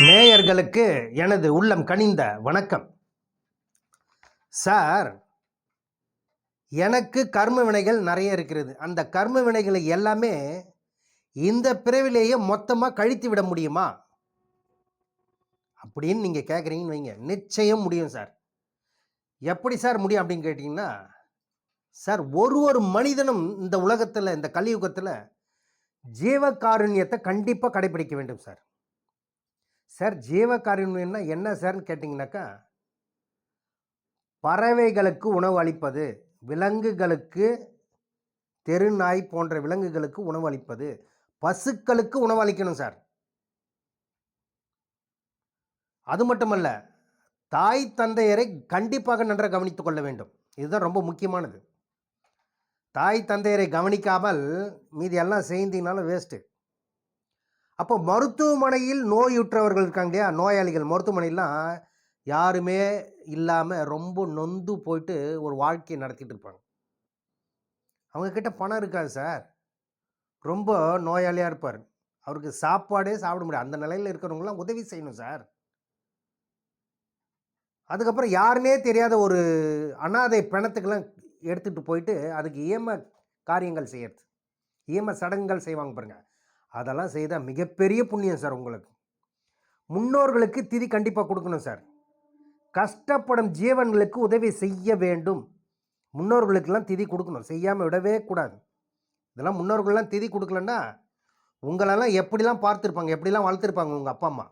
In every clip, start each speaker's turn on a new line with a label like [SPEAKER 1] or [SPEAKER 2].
[SPEAKER 1] நேயர்களுக்கு எனது உள்ளம் கனிந்த வணக்கம். சார் எனக்கு கர்ம வினைகள் நிறைய இருக்கிறது. அந்த கர்ம வினைகளை எல்லாமே இந்த பிறவிலேயே மொத்தமாக கழித்து விட முடியுமா? அப்படின்னு நீங்கள் கேட்குறீங்கன்னு வைங்க. நிச்சயம் முடியும் சார். எப்படி சார் முடியும் அப்படின்னு கேட்டிங்கன்னா சார் ஒரு ஒரு மனிதனும் இந்த உலகத்தில் இந்த கலியுகத்தில் ஜீவகாருண்யத்தை கண்டிப்பாக கடைபிடிக்க வேண்டும் சார். சார் ஜீவகாருண்யம்னா என்ன சார்னு கேட்டிங்கனாக்கா பறவைகளுக்கு உணவு அளிப்பது விலங்குகளுக்கு தெருநாய் போன்ற விலங்குகளுக்கு உணவு அளிப்பது பசுக்களுக்கு உணவு அளிக்கணும் சார். அது மட்டுமல்ல தாய் தந்தையரை கண்டிப்பாக நன்றாக கவனித்துக் கொள்ள வேண்டும். இதுதான் ரொம்ப முக்கியமானது. தாய் தந்தையரை கவனிக்காமல் மீதி எல்லாம் செய்தீங்கனாலும் வேஸ்ட்டு அப்போ மருத்துவமனையில் நோயுற்றவர்கள் இருக்காங்க இல்லையா? நோயாளிகள் மருத்துவமனையிலாம் யாருமே இல்லாமல் ரொம்ப நொந்து போயிட்டு ஒரு வாழ்க்கையை நடத்திட்டு இருப்பாங்க. அவங்கக்கிட்ட பணம் இருக்காது சார். ரொம்ப நோயாளியாக இருப்பார். அவருக்கு சாப்பாடே சாப்பிட முடியாது. அந்த நிலையில் இருக்கிறவங்களாம் உதவி செய்யணும் சார். அதுக்கப்புறம் யாருனே தெரியாத ஒரு அனாதை பிணத்துக்கெல்லாம் எடுத்துகிட்டு போயிட்டு அதுக்கு ஏம காரியங்கள் செய்யறது. ஏம சடங்குகள் செய்வாங்க பாருங்கள் அதெல்லாம் செய்தால் மிகப்பெரிய புண்ணியம் சார் உங்களுக்கு. முன்னோர்களுக்கு திதி கண்டிப்பாக கொடுக்கணும் சார். கஷ்டப்படும் ஜீவன்களுக்கு உதவி செய்ய வேண்டும். முன்னோர்களுக்கெல்லாம் திதி கொடுக்கணும். செய்யாமல் விடவே கூடாது. இதெல்லாம் முன்னோர்கள்லாம் திதி கொடுக்கலன்னா உங்களெல்லாம் எப்படிலாம் பார்த்துருப்பாங்க? எப்படிலாம் வளர்த்துருப்பாங்க உங்கள் அப்பா அம்மா?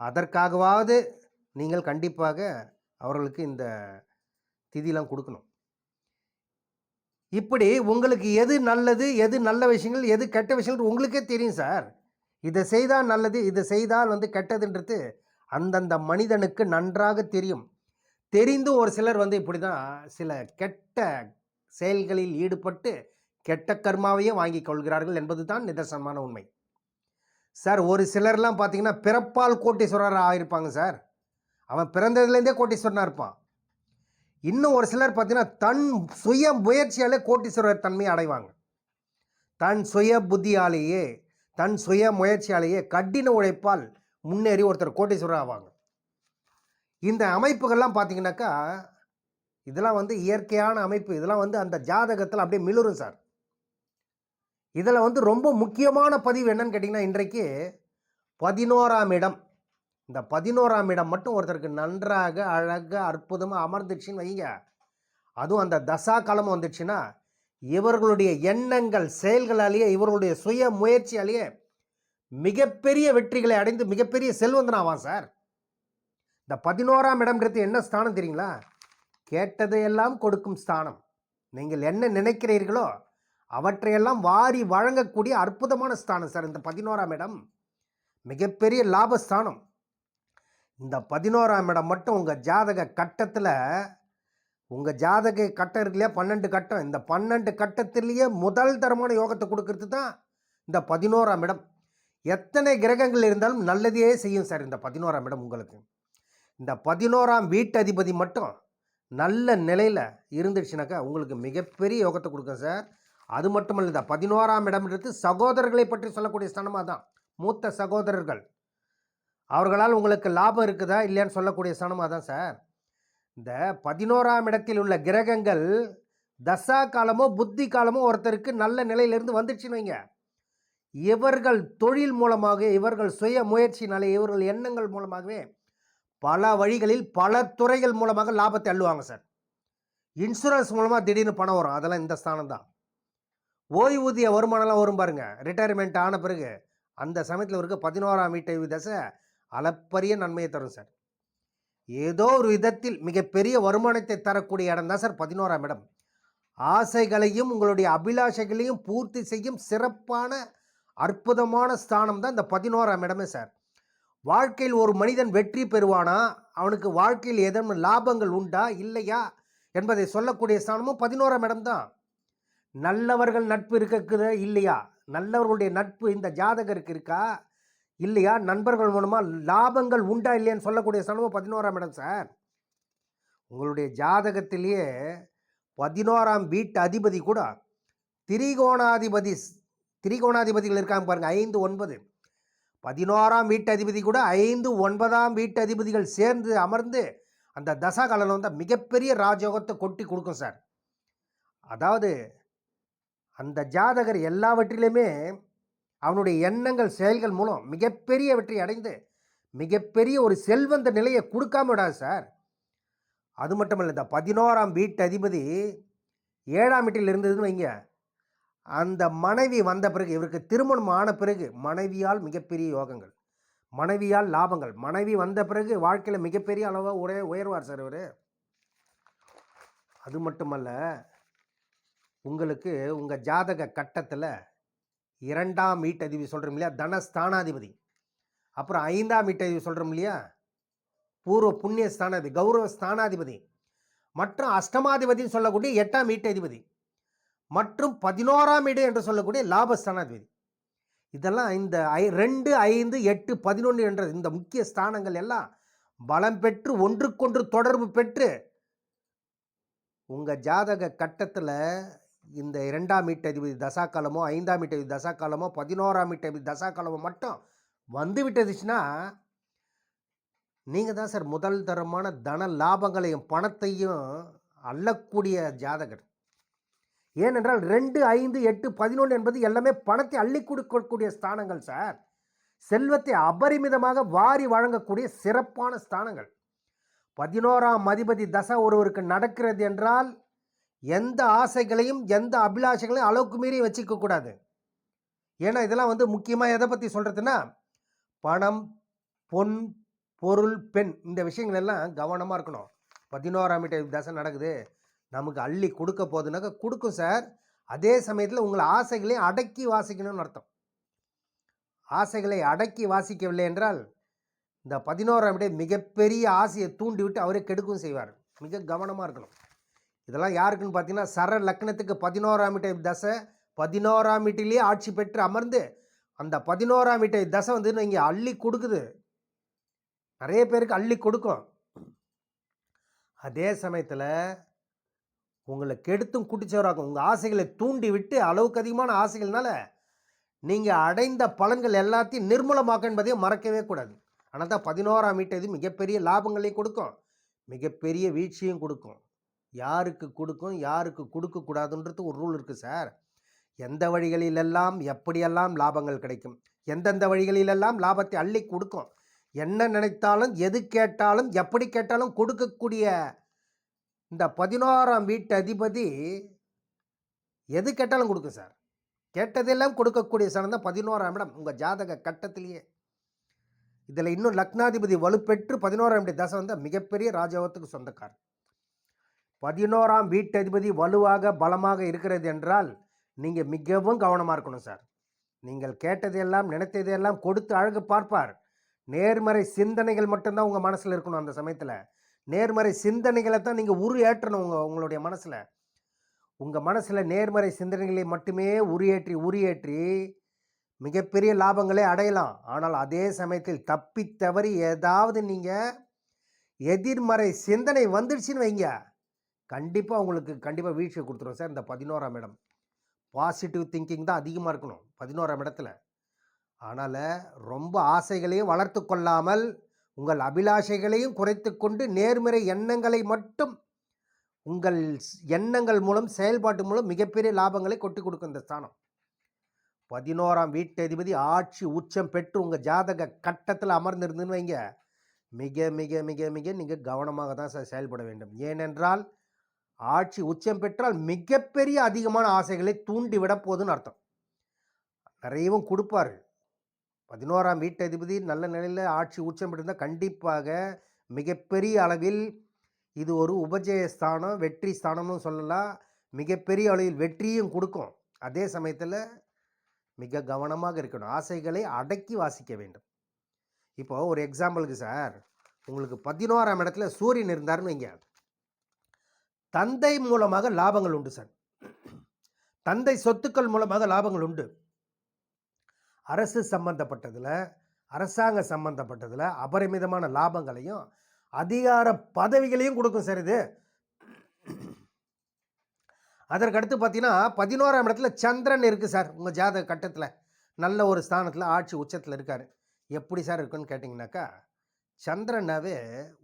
[SPEAKER 1] அதற்காகவாவது நீங்கள் கண்டிப்பாக அவர்களுக்கு இந்த திதிலாம் கொடுக்கணும். இப்படி உங்களுக்கு எது நல்லது எது நல்ல விஷயங்கள் எது கெட்ட விஷயங்கள் உங்களுக்கே தெரியும் சார். இதை செய்தால் நல்லது இதை செய்தால் வந்து கெட்டதுன்றது அந்தந்த மனிதனுக்கு நன்றாக தெரியும். தெரிந்தும் ஒரு சிலர் வந்து இப்படி தான் சில கெட்ட செயல்களில் ஈடுபட்டு கெட்ட கர்மாவையே வாங்கி கொள்கிறார்கள் என்பது தான் நிதர்சனமான உண்மை. சார் ஒரு சிலர்லாம் பார்த்தீங்கன்னா பிறப்பால் கோட்டீஸ்வரர் ஆகியிருப்பாங்க சார். அவன் பிறந்ததுலேருந்தே கோட்டீஸ்வரனாக இருப்பான். இன்னும் ஒரு சிலர் பார்த்தீங்கன்னா தன் சுய முயற்சியாலே கோட்டீஸ்வரர் தன்மையை அடைவாங்க. தன் சுய புத்தியாலேயே தன் சுய முயற்சியாலேயே கடின உழைப்பால் முன்னேறி ஒருத்தர் கோட்டீஸ்வரர் ஆவாங்க. இந்த அமைப்புகள்லாம் பார்த்தீங்கன்னாக்கா இதெல்லாம் வந்து இயற்கையான அமைப்பு. இதெல்லாம் வந்து அந்த ஜாதகத்தில் அப்படியே மிளுரும் சார். இதில் வந்து ரொம்ப முக்கியமான பதிவு என்னன்னு கேட்டிங்கன்னா இன்றைக்கு பதினோராம் இடம். இந்த பதினோராம் இடம் மட்டும் ஒருத்தருக்கு நன்றாக அழகாக அற்புதமாக அமர்ந்துச்சுன்னு வைங்க. அதுவும் அந்த தசா காலம் வந்துச்சுன்னா இவர்களுடைய எண்ணங்கள் செயல்களாலேயே இவர்களுடைய சுய முயற்சியாலேயே மிகப்பெரிய வெற்றிகளை அடைந்து மிகப்பெரிய செல்வந்தன் ஆவான் சார். இந்த பதினோராம் இடம்ன்றது என்ன ஸ்தானம் தெரியுங்களா? கேட்டதையெல்லாம் கொடுக்கும் ஸ்தானம். நீங்கள் என்ன நினைக்கிறீர்களோ அவற்றையெல்லாம் வாரி வழங்கக்கூடிய அற்புதமான ஸ்தானம் சார் இந்த பதினோராம் இடம். மிகப்பெரிய லாபஸ்தானம். இந்த பதினோராம் இடம் மட்டும் உங்கள் ஜாதக கட்டத்தில் உங்கள் ஜாதக கட்டம் இருக்கு இல்லையா? பன்னெண்டு கட்டம். இந்த பன்னெண்டு கட்டத்திலேயே முதல் தரமான யோகத்தை கொடுக்கறது தான் இந்த பதினோராம் இடம். எத்தனை கிரகங்கள் இருந்தாலும் நல்லதையே செய்யும் சார் இந்த பதினோராம் இடம் உங்களுக்கு. இந்த பதினோராம் வீட்டு அதிபதி மட்டும் நல்ல நிலையில் இருந்துச்சுனாக்கா உங்களுக்கு மிகப்பெரிய யோகத்தை கொடுக்கும் சார். அது மட்டும் இல்லை இந்த பதினோராம் இடம்ன்றது சகோதரர்களை பற்றி சொல்லக்கூடிய ஸ்தானமாக தான். மூத்த சகோதரர்கள். அவர்களால் உங்களுக்கு லாபம் இருக்குதா இல்லையான்னு சொல்லக்கூடிய ஸ்தானமாக தான் சார். இந்த பதினோராம் இடத்தில் உள்ள கிரகங்கள் தசா காலமோ புத்தி காலமோ ஒருத்தருக்கு நல்ல நிலையிலிருந்து வந்துடுச்சுன்னு வைங்க. இவர்கள் தொழில் மூலமாக இவர்கள் சுய முயற்சினாலே இவர்கள் எண்ணங்கள் மூலமாகவே பல வழிகளில் பல துறைகள் மூலமாக லாபத்தை அள்ளுவாங்க சார். இன்சூரன்ஸ் மூலமாக திடீர்னு பணம் வரும். அதெல்லாம் இந்த ஸ்தானம் தான். ஓய்வூதிய வருமானம்லாம் வரும் பாருங்க. ரிட்டையர்மெண்ட் ஆன பிறகு அந்த சமயத்தில் இருக்க பதினோராம் வீட்டை தசை அளப்பரிய நன்மையை தரும் சார். ஏதோ ஒரு விதத்தில் மிகப்பெரிய வருமானத்தை தரக்கூடிய இடம் தான் சார் பதினோராம் இடம். ஆசைகளையும் உங்களுடைய அபிலாஷைகளையும் பூர்த்தி செய்யும் சிறப்பான அற்புதமான ஸ்தானம் தான் இந்த பதினோராம் இடமே சார். வாழ்க்கையில் ஒரு மனிதன் வெற்றி பெறுவானா? அவனுக்கு வாழ்க்கையில் ஏதேனும் லாபங்கள் உண்டா? இல்லையா? என்பதை சொல்லக்கூடிய ஸ்தானமும் பதினோராம் இடம் தான். நல்லவர்கள் நட்பு இருக்குது இல்லையா? நல்லவர்களுடைய நட்பு இந்த ஜாதகருக்கு இருக்கா? இல்லையா? நண்பர்கள் மூலமாக லாபங்கள் உண்டா இல்லையான்னு சொல்லக்கூடிய ஸ்தானமும் பதினோராம் இடம் சார். உங்களுடைய ஜாதகத்திலேயே பதினோராம் வீட்டு அதிபதி கூட திரிகோணாதிபதி திரிகோணாதிபதிகள் இருக்காங்க பாருங்க ஐந்து ஒன்பது. பதினோராம் வீட்டு அதிபதி கூட ஐந்து ஒன்பதாம் வீட்டு அதிபதிகள் சேர்ந்து அமர்ந்து அந்த தசா காலம் வந்து மிகப்பெரிய ராஜயோகத்தை கொட்டி கொடுக்கும் சார். அதாவது அந்த ஜாதகர் எல்லாவற்றிலுமே அவனுடைய எண்ணங்கள் செயல்கள் மூலம் மிகப்பெரிய வெற்றி அடைந்து மிகப்பெரிய ஒரு செல்வந்த நிலையை கொடுக்காம விடாது சார். அது மட்டுமல்ல இந்த பதினோராம் வீட்டு அதிபதி ஏழாம் வீட்டில் இருந்ததுன்னு வைங்க. அந்த மனைவி வந்த பிறகு இவருக்கு திருமணம் ஆன பிறகு மனைவியால் மிகப்பெரிய யோகங்கள் மனைவியால் லாபங்கள். மனைவி வந்த பிறகு வாழ்க்கையில் மிகப்பெரிய அளவாக உடைய உயர்வார் சார் இவர். அது மட்டுமல்ல உங்களுக்கு உங்கள் ஜாதக கட்டத்தில் இரண்டாம் வீட்டதிபதி சொல்கிறோம் இல்லையா? தனஸ்தானாதிபதி. அப்புறம் ஐந்தாம் வீட்டதிபதி சொல்கிறோம் இல்லையா? பூர்வ புண்ணிய ஸ்தானாதிபதி கௌரவ ஸ்தானாதிபதி மற்றும் அஷ்டமாதிபதின்னு சொல்லக்கூடிய எட்டாம் வீட்டதிபதி மற்றும் பதினோராம் இடம் என்று சொல்லக்கூடிய லாபஸ்தானாதிபதி. இதெல்லாம் இந்த ஐ ரெண்டு ஐந்து எட்டு பதினொன்று என்ற இந்த முக்கிய ஸ்தானங்கள் எல்லாம் பலம் பெற்று ஒன்றுக்கொன்று தொடர்பு பெற்று உங்கள் ஜாதக கட்டத்தில் இந்த இரண்டாம் மீட்டதிபதி தசாக்காலமோ ஐந்தாம் வீட்டதிபதி தசாக்காலமோ பதினோராம் வீட்டதிபதி தசாக்காலமோ மட்டும் வந்து விட்டதுச்சுன்னா நீங்கள் தான் சார் முதல் தரமான தன லாபங்களையும் பணத்தையும் அள்ளக்கூடிய ஜாதகர். ஏனென்றால் ரெண்டு ஐந்து எட்டு பதினொன்று என்பது எல்லாமே பணத்தை அள்ளி கொடுக்கக்கூடிய ஸ்தானங்கள் சார். செல்வத்தை அபரிமிதமாக வாரி வழங்கக்கூடிய சிறப்பான ஸ்தானங்கள். பதினோராம் அதிபதி தசை ஒருவருக்கு நடக்கிறது என்றால் எந்த ஆசைகளையும் எந்த அபிலாஷைகளையும் அளவுக்கு மீறி வச்சுக்க கூடாது. ஏன்னா இதெல்லாம் வந்து முக்கியமாக எதை பற்றி சொல்கிறதுன்னா பணம் பொன் பொருள் பெண் இந்த விஷயங்கள் எல்லாம் கவனமாக இருக்கணும். பதினோராம் மீட்டர் தசை நடக்குது. நமக்கு அள்ளி கொடுக்க போகுதுனாக்கா கொடுக்கும் சார். அதே சமயத்தில் உங்களை ஆசைகளையும் அடக்கி வாசிக்கணும்னு அர்த்தம். ஆசைகளை அடக்கி வாசிக்கவில்லை என்றால் இந்த பதினோராம் வீட்டை மிகப்பெரிய ஆசையை தூண்டிவிட்டு அவரே கெடுக்கும் செய்வார். மிக கவனமாக இருக்கணும். இதெல்லாம் யாருக்குன்னு பார்த்தீங்கன்னா சர லக்னத்துக்கு பதினோராம் வீட்டை தசை பதினோராம் வீட்டிலேயே ஆட்சி பெற்று அமர்ந்து அந்த பதினோராம் வீட்டை தசை வந்து இங்கே அள்ளி கொடுக்குது. நிறைய பேருக்கு அள்ளி கொடுக்கும். அதே சமயத்தில் உங்களை கெடுத்தும் குட்டிச்சவராக்கும் உங்கள் ஆசைகளை தூண்டி விட்டு அளவுக்கு அதிகமான ஆசைகள்னால நீங்கள் அடைந்த பலன்கள் எல்லாத்தையும் நிர்மூலமாக்க என்பதையும் மறக்கவே கூடாது. ஆனால் தான் பதினோராம் வீட்டை இது மிகப்பெரிய லாபங்களையும் கொடுக்கும். மிகப்பெரிய வீழ்ச்சியும் கொடுக்கும். யாருக்கு கொடுக்கும் யாருக்கு கொடுக்கக்கூடாதுன்றது ஒரு ரூல் இருக்குது சார் எந்த வழிகளிலெல்லாம் எப்படியெல்லாம் லாபங்கள் கிடைக்கும் எந்தெந்த வழிகளிலெல்லாம் லாபத்தை அள்ளி கொடுக்கும் என்ன நினைத்தாலும் எது கேட்டாலும் எப்படி கேட்டாலும் கொடுக்கக்கூடிய இந்த பதினோராம் வீட்டு அதிபதி எது கேட்டாலும் கொடுக்கும் சார் கேட்டதெல்லாம் கொடுக்கக்கூடிய சனம் தான் பதினோராம் இடம் உங்கள் ஜாதக கட்டத்திலேயே. இதில் இன்னும் லக்னாதிபதி வலுப்பெற்று பதினோராம் வீட்டு தசை வந்து மிகப்பெரிய ராஜயோகத்துக்கு சொந்தக்காரர். பதினோராம் வீட்டதிபதி வலுவாக பலமாக இருக்கிறது என்றால் நீங்கள் மிகவும் கவனமாக இருக்கணும் சார். நீங்கள் கேட்டதையெல்லாம் நினைத்ததையெல்லாம் கொடுத்து அழகு பார்ப்பார். நேர்மறை சிந்தனைகள் மட்டும்தான் உங்கள் மனசில் இருக்கணும் அந்த சமயத்தில். நேர்மறை சிந்தனைகளை தான் நீங்கள் உரு ஏற்றணும் உங்கள் உங்களுடைய மனசில். உங்கள் மனசில் நேர்மறை சிந்தனைகளை மட்டுமே உரியேற்றி உரியேற்றி மிகப்பெரிய லாபங்களை அடையலாம். ஆனால் அதே சமயத்தில் தப்பி தவறி ஏதாவது நீங்கள் எதிர்மறை சிந்தனை வந்துடுச்சுன்னு வைங்க. கண்டிப்பாக உங்களுக்கு கண்டிப்பாக வீழ்ச்சியை கொடுத்துரும் சார் இந்த பதினோராம் இடம். பாசிட்டிவ் திங்கிங் தான் அதிகமாக இருக்கணும் பதினோராம் இடத்துல. அதனால் ரொம்ப ஆசைகளையும் வளர்த்து கொள்ளாமல் உங்கள் அபிலாஷைகளையும் குறைத்து கொண்டு நேர்மறை எண்ணங்களை மட்டும் உங்கள் எண்ணங்கள் மூலம் செயல்பாட்டு மூலம் மிகப்பெரிய லாபங்களை கொட்டி கொடுக்கும் இந்த ஸ்தானம். பதினோராம் வீட்டதிபதி ஆட்சி உச்சம் பெற்று உங்கள் ஜாதக கட்டத்தில் அமர்ந்திருந்துன்னு வைங்க. மிக மிக மிக மிக நீங்கள் கவனமாக தான் சார் செயல்பட வேண்டும். ஏனென்றால் ஆட்சி உச்சம் பெற்றால் மிகப்பெரிய அதிகமான ஆசைகளை தூண்டிவிட போகுதுன்னு அர்த்தம். நிறையவும் கொடுப்பார் பதினோராம் வீட்டதிபதி நல்ல நிலையில் ஆட்சி உச்சம் பெற்றிருந்தால் கண்டிப்பாக மிகப்பெரிய அளவில் இது ஒரு உபஜய ஸ்தானம் வெற்றி ஸ்தானம்னு சொல்லலாம். மிகப்பெரிய அளவில் வெற்றியும் கொடுக்கும். அதே சமயத்தில் மிக கவனமாக இருக்கணும். ஆசைகளை அடக்கி வாசிக்க வேண்டும். இப்போ ஒரு எக்ஸாம்பிளுக்கு சார் உங்களுக்கு பதினோராம் இடத்துல சூரியன் இருந்தாருன்னு வைங்க. தந்தை மூலமாக லாபங்கள் உண்டு சார். தந்தை சொத்துக்கள் மூலமாக லாபங்கள் உண்டு. அரசு சம்பந்தப்பட்டதில் அரசாங்க சம்பந்தப்பட்டதில் அபரிமிதமான லாபங்களையும் அதிகார பதவிகளையும் கொடுக்கும் சார் இது. அதற்கடுத்து பார்த்தீங்கன்னா பதினோராம் இடத்துல சந்திரன் இருக்குது சார் உங்கள் ஜாதக கட்டத்தில். நல்ல ஒரு ஸ்தானத்தில் ஆட்சி உச்சத்தில் இருக்கார். எப்படி சார் இருக்குன்னு கேட்டிங்கனாக்கா சந்திரனாவே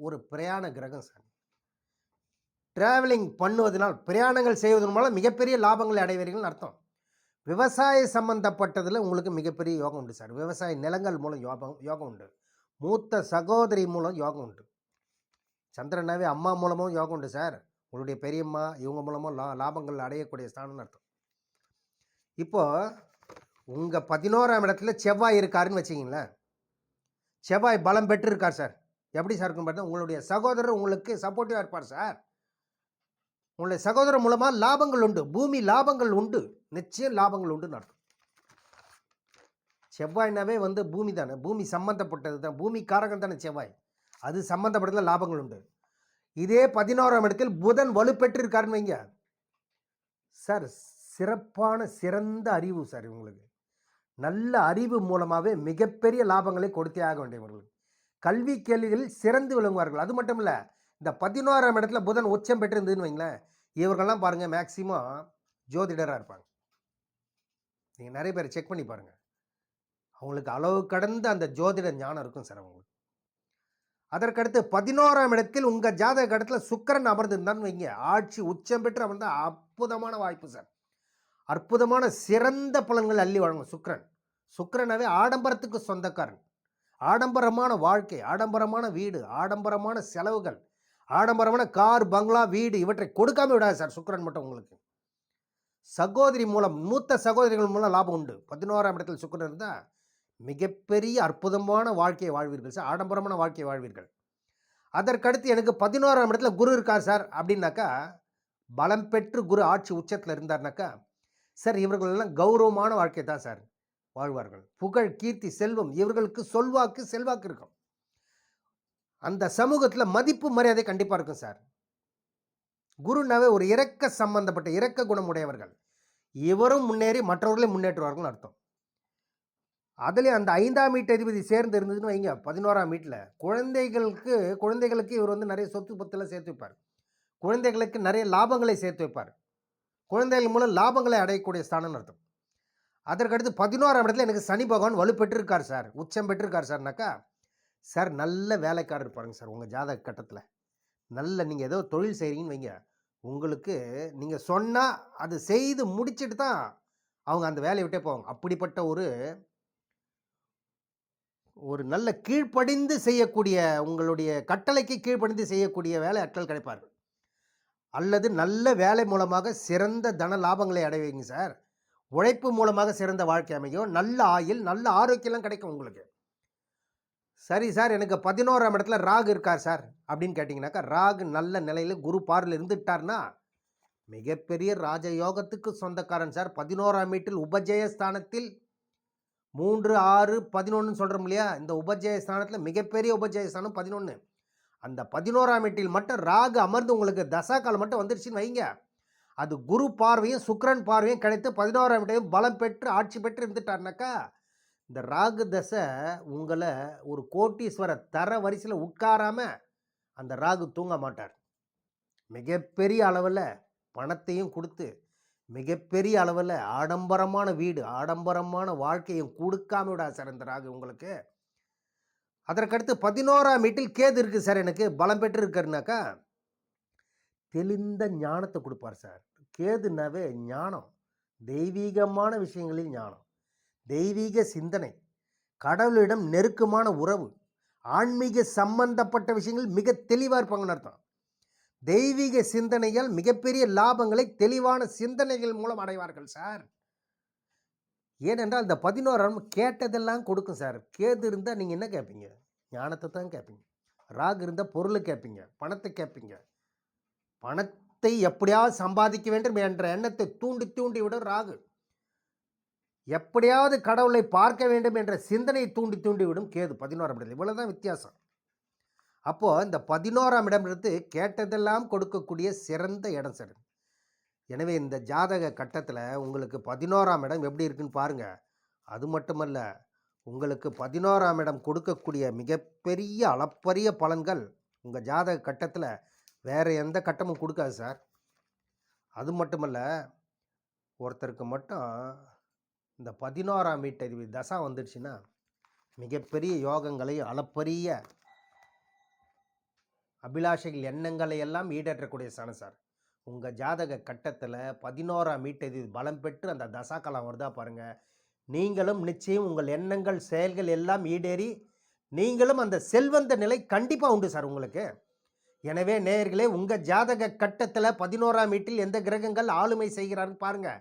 [SPEAKER 1] ஒரு பிரயாண கிரகம் சார். டிராவலிங் பண்ணுவதனால் பிரயாணங்கள் செய்வதன் மூலம் மிகப்பெரிய லாபங்களை அடைவீர்கள்னு அர்த்தம். விவசாய சம்பந்தப்பட்டதில் உங்களுக்கு மிகப்பெரிய யோகம் உண்டு சார். விவசாய நிலங்கள் மூலம் யோகம் யோகம் உண்டு. மூத்த சகோதரி மூலம் யோகம் உண்டு. சந்திரனாவே அம்மா மூலமும் யோகம் உண்டு சார். உங்களுடைய பெரியம்மா இவங்க மூலமும் லா லாபங்கள் அடையக்கூடிய ஸ்தானம்னு அர்த்தம். இப்போது உங்கள் பதினோராம் இடத்துல செவ்வாய் இருக்காருன்னு வச்சிங்களேன் செவ்வாய் பலம் பெற்று இருக்கார் சார். எப்படி சார் இருக்கும் பார்த்தா உங்களுடைய சகோதரர் உங்களுக்கு சப்போர்ட்டிவாக இருப்பார் சார். உங்களுடைய சகோதரர் மூலமாக லாபங்கள் உண்டு. பூமி லாபங்கள் உண்டு. நிச்சயம் லாபங்கள் உண்டுன்னு அர்த்தம். செவ்வாய்னாவே வந்து பூமி தானே. பூமி சம்மந்தப்பட்டது தான். பூமி காரகம் தானே செவ்வாய். அது சம்மந்தப்பட்டதுல லாபங்கள் உண்டு. இதே பதினோராம் இடத்தில் புதன் வலுப்பெற்றிருக்காருன்னு வைங்க. சார் சிறப்பான சிறந்த அறிவு சார் இவங்களுக்கு. நல்ல அறிவு மூலமாகவே மிகப்பெரிய லாபங்களை கொடுத்தே ஆக வேண்டியவர்கள். கல்வி கேள்விகளில் சிறந்து விளங்குவார்கள். அது மட்டும் இல்லை இந்த பதினோராம் இடத்துல புதன் உச்சம் பெற்றிருந்ததுன்னு வைங்களேன் இவர்கள்லாம் பாருங்கள் மேக்சிமம் ஜோதிடராக இருப்பாங்க. நீங்கள் நிறைய பேர் செக் பண்ணி பாருங்கள் அவங்களுக்கு அளவு கடந்த அந்த ஜோதிட ஞானம் இருக்கும் சார் அவங்களுக்கு. அதற்கடுத்து பதினோராம் இடத்தில் உங்கள் ஜாதக இடத்துல சுக்கிரன் அமர்ந்திருந்தான்னு வைங்க. ஆட்சி உச்சம் பெற்று அமர்ந்த அற்புதமான வாய்ப்பு சார். அற்புதமான சிறந்த பலன்கள் அள்ளி வழங்கும் சுக்கரன். சுக்கரனாவே ஆடம்பரத்துக்கு சொந்தக்காரன். ஆடம்பரமான வாழ்க்கை ஆடம்பரமான வீடு ஆடம்பரமான செலவுகள் ஆடம்பரமான கார் பங்களா வீடு இவற்றை கொடுக்காம விடாது சார். சுக்கரன் மட்டும் உங்களுக்கு. சகோதரி மூலம் மூத்த சகோதரிகள் மூலம் லாபம் உண்டு. பதினோராம் இடத்தில் சுக்கரன் இருந்தால் மிகப்பெரிய அற்புதமான வாழ்க்கையை வாழ்வீர்கள் சார். ஆடம்பரமான வாழ்க்கையை வாழ்வீர்கள். அதற்கடுத்து எனக்கு பதினோராம் இடத்துல குரு இருக்கார் சார். அப்படின்னாக்கா பலம் பெற்று குரு ஆட்சி உச்சத்தில் இருந்தார்னாக்கா சார் இவர்கள் எல்லாம் கௌரவமான வாழ்க்கை தான் சார். வாழ்வார்கள். புகழ் கீர்த்தி செல்வம் இவர்களுக்கு சொல்வாக்கு செல்வாக்கு இருக்கும். அந்த சமூகத்தில் மதிப்பு மரியாதை கண்டிப்பாக இருக்கும் சார். குருனாவே ஒரு இரக்க சம்பந்தப்பட்ட இரக்க குணமுடையவர்கள். இவரும் முன்னேறி மற்றவர்களையும் முன்னேற்றுவார்கள் அர்த்தம். அதுலேயும் அந்த ஐந்தாம் வீட்டு அதிபதி சேர்ந்து இருந்ததுன்னு வைங்க பதினோராம் வீட்டில் குழந்தைகளுக்கு குழந்தைகளுக்கு இவர் வந்து நிறைய சொத்து பத்தெல்லாம் சேர்த்து வைப்பார். குழந்தைகளுக்கு நிறைய லாபங்களை சேர்த்து வைப்பார். குழந்தைகள் மூலம் லாபங்களை அடையக்கூடிய ஸ்தானம்னு அர்த்தம். அதற்கடுத்து பதினோராம் இடத்துல எனக்கு சனி பகவான் வலுப்பெற்றிருக்கார் சார். உச்சம் பெற்றிருக்கார் சார்னாக்கா. சார் நல்ல வேலைக்காரர் இருப்பாருங்க சார் உங்கள் ஜாதக கட்டத்தில். நல்ல நீங்கள் ஏதோ தொழில் செய்கிறீங்கன்னு வைங்க. உங்களுக்கு நீங்கள் சொன்னால் அது செய்து முடிச்சுட்டு தான் அவங்க அந்த வேலையை விட்டே போவாங்க. அப்படிப்பட்ட ஒரு ஒரு நல்ல கீழ்ப்படிந்து செய்யக்கூடிய உங்களுடைய கட்டளைக்கு கீழ்ப்படிந்து செய்யக்கூடிய வேலை ஆட்கள் கிடைப்பார். அல்லது நல்ல வேலை மூலமாக சிறந்த தன லாபங்களை அடைவீங்க சார். உழைப்பு மூலமாக சிறந்த வாழ்க்கை அமையும். நல்ல ஆயில் நல்ல ஆரோக்கியம்லாம் கிடைக்கும் உங்களுக்கு. சரி சார் எனக்கு பதினோராம் இடத்துல ராகு இருக்கார் சார். அப்படின்னு கேட்டிங்கனாக்கா ராகு நல்ல நிலையில் குரு பார்வையில் இருந்துட்டார்னா மிகப்பெரிய ராஜயோகத்துக்கு சொந்தக்காரன் சார். பதினோராம் வீட்டில் உபஜயஸ்தானத்தில் மூன்று ஆறு பதினொன்று சொல்கிறோம் இல்லையா? இந்த உபஜய ஸ்தானத்தில் மிகப்பெரிய உபஜயஸ்தானம் பதினொன்று அந்த பதினோராம் வீட்டில் மட்டும் ராகு அமர்ந்து உங்களுக்கு தசா காலம் மட்டும் வந்துருச்சுன்னு வைங்க. அது குரு பார்வையும் சுக்கரன் பார்வையும் கிடைத்து பதினோராம் வீட்டையும் பலம் பெற்று ஆட்சி பெற்று இருந்துட்டார்னாக்கா இந்த ராகு தசை உங்களை ஒரு கோட்டீஸ்வர தர வரிசையில் உட்காராமல் அந்த ராகு தூங்க மாட்டார். மிகப்பெரிய அளவில் பணத்தையும் கொடுத்து மிகப்பெரிய அளவில் ஆடம்பரமான வீடு ஆடம்பரமான வாழ்க்கையும் கொடுக்காம விடா சார் இந்த ராகு உங்களுக்கு. அதற்கடுத்து பதினோராம் வீட்டில் கேது இருக்குது சார் எனக்கு பலம் பெற்று இருக்காருனாக்கா தெளிந்த ஞானத்தை கொடுப்பார் சார். கேதுனாவே ஞானம் தெய்வீகமான விஷயங்களில் ஞானம். தெய்வீக சிந்தனை கடவுளிடம் நெருக்கமான உறவு ஆன்மீக சம்பந்தப்பட்ட விஷயங்கள் மிக தெளிவாக இருப்பாங்கன்னு அர்த்தம். தெய்வீக சிந்தனைகள் மிகப்பெரிய லாபங்களை தெளிவான சிந்தனைகள் மூலம் அடைவார்கள் சார். ஏனென்றால் இந்த பதினோராம் கேட்டதெல்லாம் கொடுக்கும் சார். கேது இருந்தால் நீங்கள் என்ன கேட்பீங்க ஞானத்தை தான் கேட்பீங்க ராகு இருந்தால் பொருளை கேட்பீங்க பணத்தை கேட்பீங்க பணத்தை எப்படியாவது சம்பாதிக்க வேண்டும் என்ற எண்ணத்தை தூண்டி தூண்டி விட ராகு. எப்படியாவது கடவுளை பார்க்க வேண்டும் என்ற சிந்தனையை தூண்டி தூண்டி விடும் கேது. பதினோராம் இடத்துல. இவ்வளோதான் வித்தியாசம். அப்போது இந்த பதினோராம் இடம்ன்றது கேட்டதெல்லாம் கொடுக்கக்கூடிய சிறந்த இடம் சார். எனவே இந்த ஜாதக கட்டத்தில் உங்களுக்கு பதினோராம் இடம் எப்படி இருக்குன்னு பாருங்கள் அது மட்டுமல்ல உங்களுக்கு பதினோராம் இடம் கொடுக்கக்கூடிய மிகப்பெரிய அளப்பரிய பலன்கள் உங்கள் ஜாதக கட்டத்தில் வேறு எந்த கட்டமும் கொடுக்காது சார். அது மட்டுமல்ல ஒருத்தருக்கு மட்டும் இந்த பதினோராம் வீட்டதிபதி தசா வந்துடுச்சுன்னா மிகப்பெரிய யோகங்களையும் அளப்பரிய அபிலாஷைகள் எண்ணங்களை எல்லாம் ஈடேற்றக்கூடிய சனம் சார். உங்கள் ஜாதக கட்டத்தில் பதினோராம் மீட்டது பலம் பெற்று அந்த தசாக்காலம் வருதா பாருங்கள் நீங்களும் நிச்சயம் உங்கள் எண்ணங்கள் செயல்கள் எல்லாம் ஈடேறி நீங்களும் அந்த செல்வந்த நிலை கண்டிப்பாக உண்டு சார் உங்களுக்கு. எனவே நேயர்களே உங்கள் ஜாதக கட்டத்தில் பதினோராம் வீட்டில் எந்த கிரகங்கள் ஆளுமை செய்கிறாருன்னு பாருங்கள்